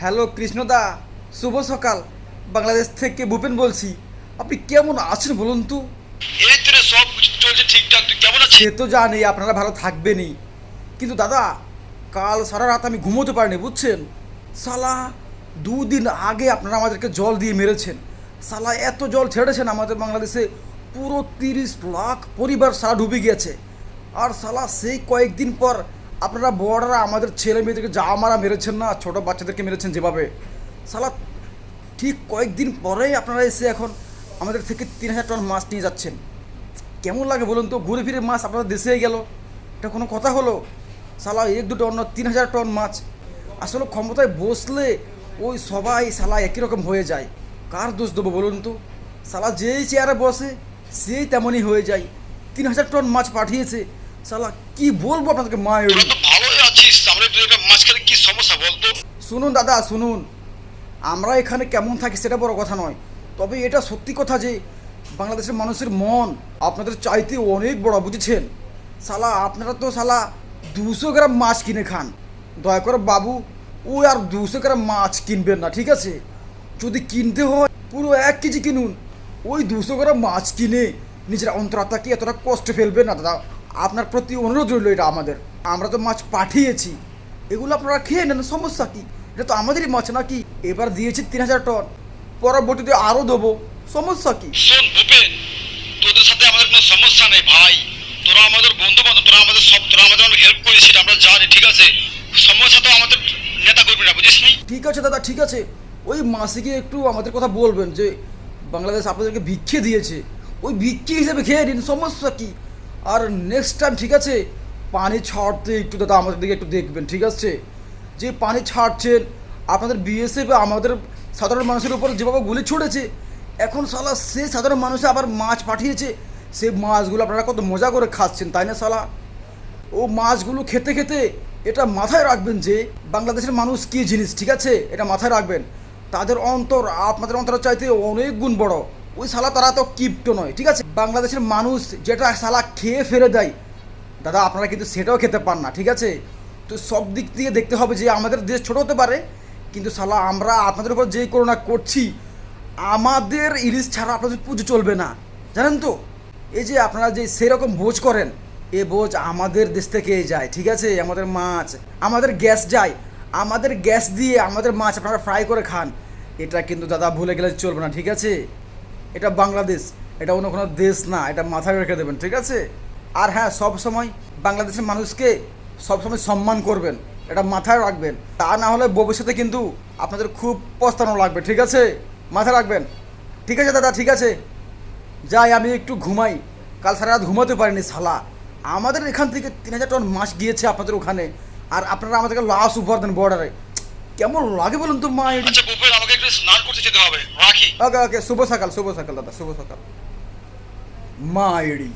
Hello কৃষ্ণদা শুভ সকাল। বাংলাদেশ থেকে ভূপেন বলছি। আপনি কেমন আছেন বলুন তো? এই তো সব কিছু চলছে ঠিকঠাক। তুই কেমন আছিস? সে তো জানি আপনারা ভালো থাকবেনই। কিন্তু দাদা কাল সারা রাত আমি ঘুমোতে পারিনি বুঝছেন? সালা দুদিন আগে আপনারা আমাদেরকে জল দিয়ে মেরেছেন। সালা এত জল ছেড়েছেন আমাদের বাংলাদেশে। পুরো তিরিশ লাখ পরিবার সারা ডুবে গিয়েছে। আর সালা সেই কয়েকদিন পর আপনারা বড়রা, আমাদের ছেলে মেয়েদেরকে যা মারা মেরেছেন না, ছোটো বাচ্চাদেরকে মেরেছেন যেভাবে, সালা ঠিক কয়েকদিন পরেই আপনারা এসে এখন আমাদের থেকে তিন হাজার টন মাছ নিয়ে যাচ্ছেন। কেমন লাগে বলুন তো? ঘুরে ফিরে মাছ আপনাদের দেশে গেল। এটা কোনো কথা হলো? সালা এক দু টন না তিন হাজার টন মাছ। আসলে ক্ষমতায় বসলে ওই সবাই সালা একই রকম হয়ে যায়। কার দোষ দেবো বলুন তো? সালা যেই চেয়ারে বসে, সেই তেমনই হয়ে যায়। তিন হাজার টন মাছ পাঠিয়েছে। সালা কি বলব আপনাদেরকে মায়ের ভালোই আছিস আমরা তুই মাঝখানে কি সমস্যা বলতো? শুনুন দাদা শুনুন। আমরা এখানে কেমন থাকি সেটা বড় কথা নয়। তবে এটা সত্যি কথা যে বাংলাদেশের মানুষের মন আপনাদের চাইতে অনেক বড় বুঝেছেন? সালা আপনারা তো সালা দুশো গ্রাম মাছ কিনে খান। দয়া করে বাবু ওই আর দুশো গ্রাম মাছ কিনবেন না ঠিক আছে? যদি কিনতে হয় পুরো এক কেজি কিনুন। ওই দুশো গ্রাম মাছ কিনে নিজের অন্তরাত্মাকে এতটা কষ্ট ফেলবেন না দাদা। আপনার প্রতি অনুরোধ রইল এটা আমাদের। আমরা তো মাছ পাঠিয়েছি। এগুলো আপনারা খেয়ে নেন সমস্যা কি? এটা তো আমাদেরই মাছ নাকি? এবার দিয়েছি তিন হাজার টন। পরবর্তীতে আরও দেবো। সমস্যা কি? শোন ভূপেন তোদের সাথে আমাদের কোনো সমস্যা নেই ভাই। তোরা আমাদের বন্ধু বান্ধব তোরা আমাদের সব তোরা আমাদের অনেক হেল্প করেছিস এটা আমরা জানি ঠিক আছে? সমস্যা তো আমাদের নেতা করবি না বুঝিস নি? ঠিক আছে দাদা ঠিক আছে। ওই মাসিকে একটু আমাদের কথা বলবেন যে বাংলাদেশ আপনাদেরকে ভিক্ষে দিয়েছে। ওই ভিক্ষে হিসেবে খেয়ে নিন সমস্যা কি? আর নেক্সট টাইম ঠিক আছে? পানি ছাড়তে একটু দাদা আমাদের দিকে একটু দেখবেন, ঠিক আছে? যে পানি ছাড়ছেন, আপনাদের বিএসএফ আমাদের সাধারণ মানুষের উপর যেভাবে গুলি ছুটেছে এখন সালা সে সাধারণ মানুষে আবার মাছ পাঠিয়েছে, সেই মাছগুলো আপনারা কত মজা করে খাচ্ছেন, তাই না সালা ও মাছগুলো খেতে খেতে এটা মাথায় রাখবেন যে বাংলাদেশের মানুষ কী জিনিস, ঠিক আছে? এটা মাথায় রাখবেন। তাদের অন্তর, আপনাদের অন্তর চাইতে অনেক গুণ বড়। ওই সালা তারা তো কিপ্টো নয়, ঠিক আছে? বাংলাদেশের মানুষ যেটা সালা খেয়ে ফেলে দেয়, দাদা আপনারা কিন্তু সেটাও খেতে পান না, ঠিক আছে? তো সব দিক দিয়ে দেখতে হবে যে আমাদের দেশ ছোট হতে পারে, কিন্তু সালা আমরা আপনাদের উপর যেই করোনা করছি, আমাদের ইলিশ ছাড়া আপনাদের পুজো চলবে না, জানেন তো? এই যে আপনারা যে সেরকম ভোজ করেন, এ ভোজ আমাদের দেশ থেকে যায়, ঠিক আছে? আমাদের মাছ, আমাদের গ্যাস যায়, আমাদের গ্যাস দিয়ে আমাদের মাছ আপনারা ফ্রাই করে খান, এটা কিন্তু দাদা ভুলে গেলে চলবে না, ঠিক আছে? এটা বাংলাদেশ, এটা অন্য কোনো দেশ না, এটা মাথায় রেখে দেবেন, ঠিক আছে? আর হ্যাঁ সব সময় বাংলাদেশের মানুষকে সবসময় সম্মান করবেন, এটা মাথায় রাখবেন। তা না হলে ভবিষ্যতে কিন্তু আপনাদের খুব পস্তানো লাগবে, ঠিক আছে? মাথায় রাখবেন। ঠিক আছে, দাদা, ঠিক আছে। যাই, আমি একটু ঘুমাই। কাল সারা রাত ঘুমাতে পারিনি, শালা। আমাদের এখান থেকে তিন হাজার টন মাছ গিয়েছে আপনাদের ওখানে, আর আপনারা আমাদেরকে লাশ উপহার দেন বর্ডারে কেমন লাগে বলুন তো, মা আচ্ছা আমাকে একটু স্নান করতে যেতে হবে। রাখি ওকে ওকে শুভ সকাল শুভ সকাল দাদা শুভ সকাল মা এডি